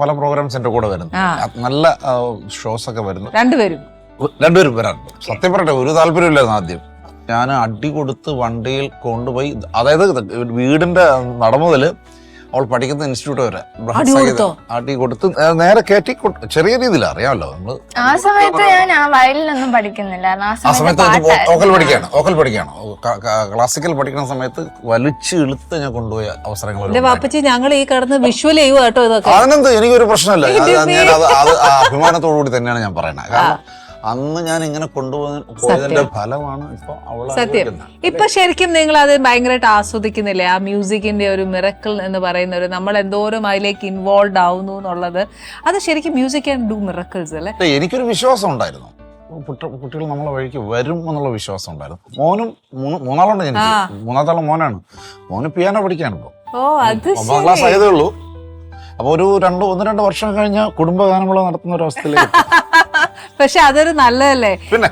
പല പ്രോഗ്രാംസ് എന്റെ കൂടെ വരുന്നു. നല്ല ഷോസ് ഒക്കെ വരുന്നു. രണ്ടുപേരും. രണ്ടുപേരും വരാറുണ്ട് സത്യം പറയട്ടെ ഒരു താല്പര്യമില്ലായിരുന്നു ആദ്യം. ഞാൻ അടി കൊടുത്ത് വണ്ടിയിൽ കൊണ്ടുപോയി അതായത് വീടിന്റെ നട മുതൽ അവൾ പഠിക്കുന്ന ഇൻസ്റ്റിറ്റ്യൂട്ട് വരെ. കൊടുത്തോ? അടി കൊടുത്ത് നേരെ കയറ്റി ചെറിയ രീതിയിൽ അറിയാമല്ലോ നമ്മൾ. ആ സമയത്ത് ഞാൻ ആ വയലിലൊന്നും പഠിക്കുന്നില്ല. ആ സമയത്ത് ഓക്കൽ പഠിക്കാണ് ഓക്കൽ ക- ക്ലാസിക്കൽ പഠിക്കുന്ന സമയത്ത് വലിച്ചു ഇളുത്ത് ഞാൻ കൊണ്ടുപോയ അവസരങ്ങൾ വാപ്പച്ചി ഞങ്ങൾ ഈ കടന്ന് വിഷ്വൽ ചെയ്യുക കേട്ടോ ഇതൊക്കെ. അതിനെന്ത് എനിക്കൊരു പ്രശ്നമില്ല. ഞാൻ അത് അഭിമാനത്തോടു കൂടി തന്നെയാണ് ഞാൻ പറയുന്നത്. കാരണം അന്ന് ഞാൻ ഇങ്ങനെ കൊണ്ടുപോയതിന്റെ ഫലമാണ് ഇപ്പൊ സത്യം. ഇപ്പൊ ശരിക്കും നിങ്ങൾ അത് ഭയങ്കരമായിട്ട് ആസ്വദിക്കുന്നില്ലേ? ആ മ്യൂസിക്കിന്റെ ഒരു മിറക്കിൾ എന്ന് പറയുന്ന ഒരു നമ്മൾ എന്തോരം അതിലേക്ക് ഇൻവോൾവ് ആവുന്നു എന്നുള്ളത്. അത് ശരിക്കും മ്യൂസിക് ആൻഡ് ഡു മിറക്കിൾസ് അല്ലേ? എനിക്കൊരു വിശ്വാസം ഉണ്ടായിരുന്നു. കുട്ടികൾ നമ്മളെ വഴിക്ക് വരും എന്നുള്ള വിശ്വാസം ഉണ്ടായിരുന്നു. മോനും മൂന്ന് മൂന്നാളുണ്ട് മൂന്നാമത്തെ മോനാണ്. മോന് പിയാനോ പഠിക്കാനുണ്ടോ ഒമ്പതാം ക്ലാസ് ആയതേ ഉള്ളൂ. അപ്പൊ ഒരു രണ്ട് ഒന്ന് രണ്ട് വർഷം കഴിഞ്ഞ കുടുംബഗാനമുള്ള നടത്തുന്ന ഒരു അവസ്ഥയിലേക്ക് പക്ഷെ അതൊരു നല്ലതല്ലേ? പിന്നെ